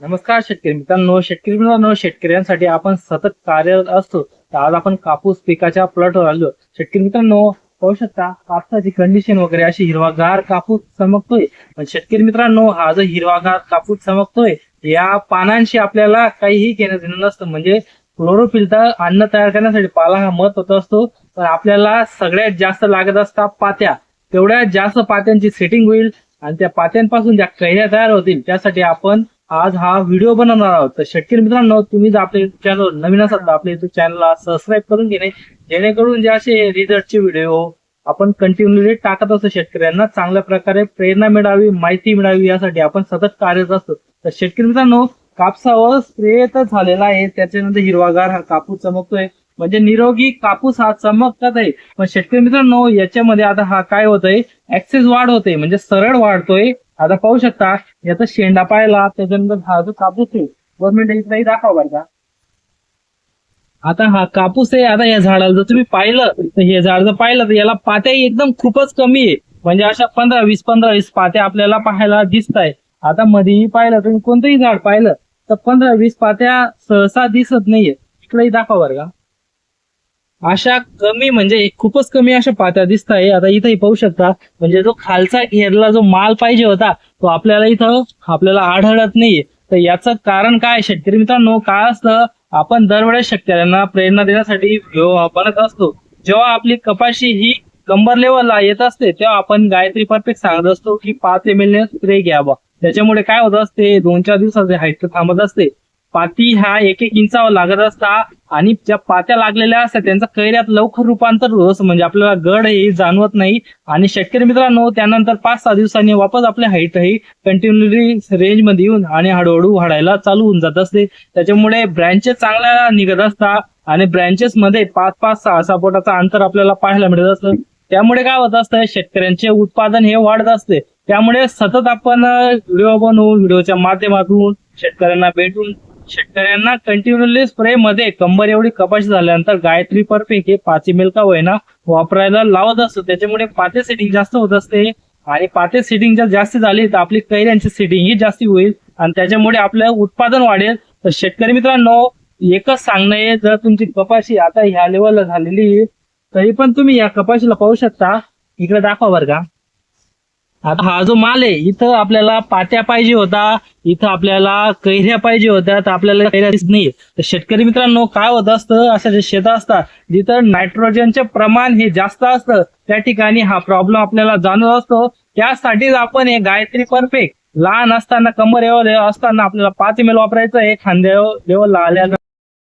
नमस्कार शेतकरी मित्रांनो शेतकरी मित्रांनो शेतकऱ्यांसाठी आपण सतत कार्यरत असतो. तर आज आपण कापूस पिकाच्या प्लॉटवर आलो शेतकरी मित्रांनो पाहू शकता कापसाची कंडिशन वगैरे अशी हिरवागार कापूस चमकतोय. पण शेतकरी मित्रांनो हा जो हिरवागार कापूस चमकतोय या पानांशी आपल्याला काहीही घेणं देणं नसतं. म्हणजे क्लोरोफिलचा अन्न तयार करण्यासाठी पाला हा महत्त्वाचा असतो. पण आपल्याला सगळ्यात जास्त लागत असतात पात्या. तेवढ्या जास्त पात्यांची सेटिंग होईल आणि त्या पात्यांपासून ज्या कैऱ्या तयार होतील त्यासाठी आपण आज हा व्हिडिओ बनवणार आहोत. तर शेतकरी मित्रांनो तुम्ही जर आपल्या चॅनल नवीन असाल तर आपल्या युट्यूब चॅनलला सबस्क्राईब करून घेणे जेणेकरून जे असे रिझल्टचे व्हिडिओ आपण कंटिन्युअली टाकत असतो शेतकऱ्यांना चांगल्या प्रकारे प्रेरणा मिळावी माहिती मिळावी यासाठी आपण सतत कार्यरत असतो. तर शेतकरी मित्रांनो कापसावर स्प्रे तर झालेला आहे त्याच्यानंतर हिरवागार हा कापूस चमकतोय. म्हणजे निरोगी कापूस हा चमकत आहे. पण शेतकरी मित्रांनो याच्यामध्ये आता हा काय होतोय ऍक्सेस वाढ होते म्हणजे सरळ वाढतोय. आता पाहू शकता याचा शेंडा पाहिला त्याच्यानंतर हा जो कापूस आहे गव्हर्नमेंट इथलाही दाखवा बरं का. आता हा कापूस आहे आता या झाडाला जर तुम्ही पाहिलं तर हे झाड जर पाहिलं तर याला पात्या एकदम खूपच कमी आहे. म्हणजे अशा पंधरा वीस पंधरा वीस पात्या आपल्याला पाहायला दिसत आहे. आता मध्येही पाहिलं तुम्ही कोणतंही झाड पाहिलं तर पंधरा वीस पात्या सहसा दिसत नाहीये. इकडेही दाखवा बरं का. अशा कमी म्हणजे खूपच कमी अशा पात्या दिसत आहे आता इथंही पाहू शकता म्हणजे जो खालचा एरला जो माल पाहिजे होता तो आपल्याला इथं आपल्याला आढळत नाहीये. तर याचं कारण काय? शेतकरी मित्रांनो काय असतं? आपण दरवेळेस शेतकऱ्यांना प्रेरणा देण्यासाठी बनत असतो. जेव्हा आपली कपाशी ही कंबर लेवलला येत असते तेव्हा आपण गायत्री परफेक्ट सांगत असतो की पाच एम एल स्प्रे घ्यावा. त्याच्यामुळे काय होत असते? दोन चार दिवसाचे हाईट थांबत असते. पाती ह्या एक एक इंचावर लागत असता आणि ज्या पात्या लागलेल्या असतात त्यांचा कैऱ्यात लवकर रूपांतर होत म्हणजे आपल्याला गड हे जाणवत नाही. आणि शेतकरी मित्रांनो त्यानंतर पाच सहा दिवसांनी वापस आपल्या हाईट ही कंटिन्युअली रेंजमध्ये येऊन आणि हळूहळू वाढायला चालू होऊन जात असते. त्याच्यामुळे ब्रँचेस चांगल्या निघत असतात आणि ब्रँचेस मध्ये पाच पाच सहा सहा फुटाचं अंतर आपल्याला पाहायला मिळत असतं. त्यामुळे काय होत असतं शेतकऱ्यांचे उत्पादन हे वाढत असते. त्यामुळे सतत आपण व्हिडिओ बनवून व्हिडिओच्या माध्यमातून शेतकऱ्यांना भेटून शेतकऱ्यांना कंटिन्युअसली स्प्रे मध्ये कंबर एवढी कपाशी झाल्यानंतर गायत्री परफेक्ट हे पाच एम का होईना वापरायला लावत असतो. त्याच्यामुळे पाते सेटिंग जास्त होत असते. आणि पाते सेटिंग जर जास्त झाली तर आपली कैऱ्यांची सेटिंग ही जास्ती होईल. आणि त्याच्यामुळे आपलं उत्पादन वाढेल. तर शेतकरी मित्रांनो एकच सांगणं आहे जर तुमची कपाशी आता ह्या लेवलला झालेली आहे, तरी पण तुम्ही या कपाशीला पाहू शकता. इकडे दाखवा बरं का. आता हा जो माल आहे इथं आपल्याला पात्या पाहिजे होता इथं आपल्याला कैऱ्या पाहिजे होत्या तर आपल्याला कैऱ्या दिसत नाही तर शेतकरी मित्रांनो काय होत असतं अशा जे शेतं असतात जिथं नायट्रोजनचे प्रमाण हे जास्त असतं त्या ठिकाणी हा प्रॉब्लेम आपल्याला जाणवत असतो. त्यासाठीच आपण हे गायत्री परफेक्ट लहान असताना कंबर लेवल असताना आपल्याला पाच एम एल वापरायचं हे खांद्या लेवलला आल्यानंतर